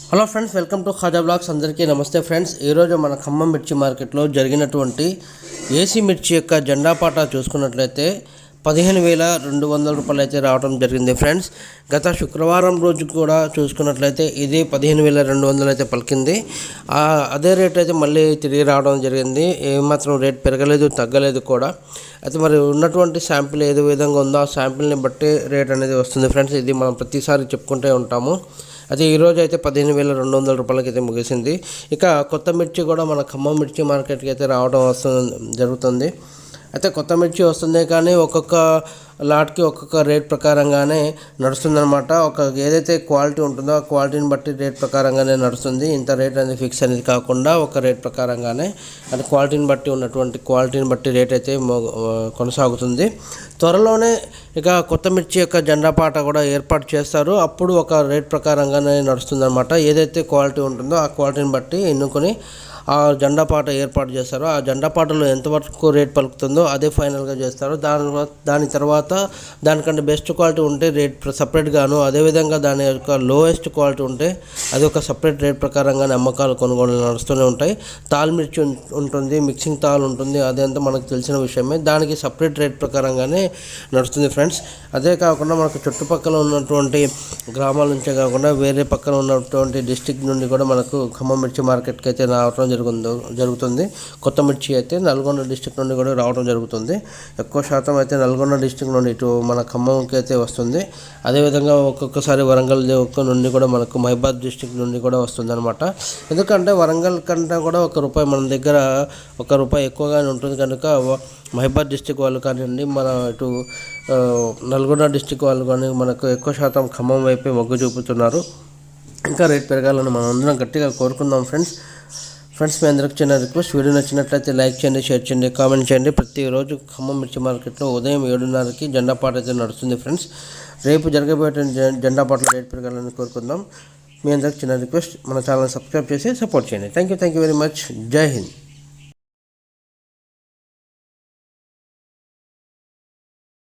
Hello friends welcome to Khaja blogs. అందరికీ నమస్తే friends. ఈరోజు మన ఖమ్మం మిర్చి మార్కెట్లో జరిగినటువంటి ఏసీ మిర్చి యొక్క జెండా పాట చూసుకున్నట్లయితే పదిహేను వేల రెండు వందల రూపాయలు అయితే రావడం జరిగింది ఫ్రెండ్స్. గత శుక్రవారం రోజు కూడా చూసుకున్నట్లయితే ఇది పదిహేను వేల రెండు వందలు అయితే పలికింది. అదే రేట్ అయితే మళ్ళీ తిరిగి రావడం జరిగింది. ఏమాత్రం రేట్ పెరగలేదు తగ్గలేదు కూడా. అయితే మరి ఉన్నటువంటి శాంపిల్ ఏదో విధంగా ఉందో ఆ శాంపిల్ని బట్టి రేట్ అనేది వస్తుంది ఫ్రెండ్స్. ఇది మనం ప్రతిసారి చెప్పుకుంటూ ఉంటాము. అయితే ఈరోజు అయితే పదిహేను వేల రెండు వందల రూపాయలకి అయితే ముగిసింది. ఇక కొత్త మిర్చి కూడా మన ఖమ్మం మిర్చి మార్కెట్కి అయితే రావడం వస్తుంది జరుగుతుంది. అయితే కొత్త మిర్చి వస్తుంది కానీ ఒక్కొక్క లాట్కి ఒక్కొక్క రేట్ ప్రకారంగానే నడుస్తుందన్నమాట. ఒక ఏదైతే క్వాలిటీ ఉంటుందో ఆ క్వాలిటీని బట్టి రేట్ ప్రకారంగానే నడుస్తుంది. ఇంత రేట్ అనేది ఫిక్స్ అనేది కాకుండా ఒక రేట్ ప్రకారంగానే అంటే క్వాలిటీని బట్టి ఉన్నటువంటి క్వాలిటీని బట్టి రేట్ అయితే కొనసాగుతుంది. త్వరలోనే ఇక కొత్త మిర్చి యొక్క జెండా పాట కూడా ఏర్పాటు చేస్తారు. అప్పుడు ఒక రేట్ ప్రకారంగానే నడుస్తుందన్నమాట. ఏదైతే క్వాలిటీ ఉంటుందో ఆ క్వాలిటీని బట్టి ఎన్నుకొని ఆ జెండా పాట ఏర్పాటు చేస్తారో ఆ జెండా పాటలో ఎంతవరకు రేట్ పలుకుతుందో అదే ఫైనల్గా చేస్తారు. దాని దాని తర్వాత దానికంటే బెస్ట్ క్వాలిటీ ఉంటే రేట్ సపరేట్గాను అదేవిధంగా దాని యొక్క లోయెస్ట్ క్వాలిటీ ఉంటే అది ఒక సపరేట్ రేట్ ప్రకారంగానే అమ్మకాలు కొనుగోలు నడుస్తూనే ఉంటాయి. తాల్మిర్చి ఉం- ఉంటుంది మిక్సింగ్ తాల్ ఉంటుంది అదంతా మనకు తెలిసిన విషయమే. దానికి సపరేట్ రేట్ ప్రకారంగానే నడుస్తుంది ఫ్రెండ్స్. అదే కాకుండా మనకు చుట్టుపక్కల ఉన్నటువంటి గ్రామాల నుంచే కాకుండా వేరే పక్కన ఉన్నటువంటి డిస్టిక్ నుండి కూడా మనకు ఖమ్మం మిర్చి మార్కెట్కి అయితే రావడం జరుగుతుందో జరుగుతుంది. కొత్త మిర్చి అయితే నల్గొండ డిస్టిక్ నుండి కూడా రావడం జరుగుతుంది. ఎక్కువ శాతం అయితే నల్గొండ డిస్టిక్ నుండి ఇటు మన ఖమ్మంకి అయితే వస్తుంది. అదేవిధంగా ఒక్కొక్కసారి వరంగల్ ఒక్క నుండి కూడా మనకు మహిబాద్ డిస్టిక్ నుండి కూడా వస్తుంది అనమాట ఎందుకంటే వరంగల్ కంటే కూడా ఒక రూపాయి మన దగ్గర ఒక రూపాయి ఎక్కువగానే ఉంటుంది. కనుక మహిబాద్ డిస్టిక్ వాళ్ళు కానివ్వండి మన ఇటు నల్గొండ డిస్టిక్ వాళ్ళు కానీ మనకు ఎక్కువ శాతం ఖమ్మం వైపే మొగ్గు చూపుతున్నారు. ఇంకా రేట్ పెరగాలని మనం అందరం గట్టిగా కోరుకుందాం ఫ్రెండ్స్. ఫ్రెండ్స్ మీ అందరికి చిన్న రిక్వెస్ట్. వీడియో నచ్చినట్లయితే లైక్ చేయండి షేర్ చేయండి కామెంట్ చేయండి. ప్రతిరోజు ఖమ్మం మిర్చి మార్కెట్లో ఉదయం ఏడున్నరకి జెండా పాట అయితే నడుస్తుంది ఫ్రెండ్స్. రేపు జరగబోయే జెండా పాటలు రేట్ పెరగాలని కోరుకుందాం. మీ అందరికి చిన్న రిక్వెస్ట్. మన ఛానల్ సబ్స్క్రైబ్ చేసి సపోర్ట్ చేయండి. Thank you thank you very much. Jai Hind.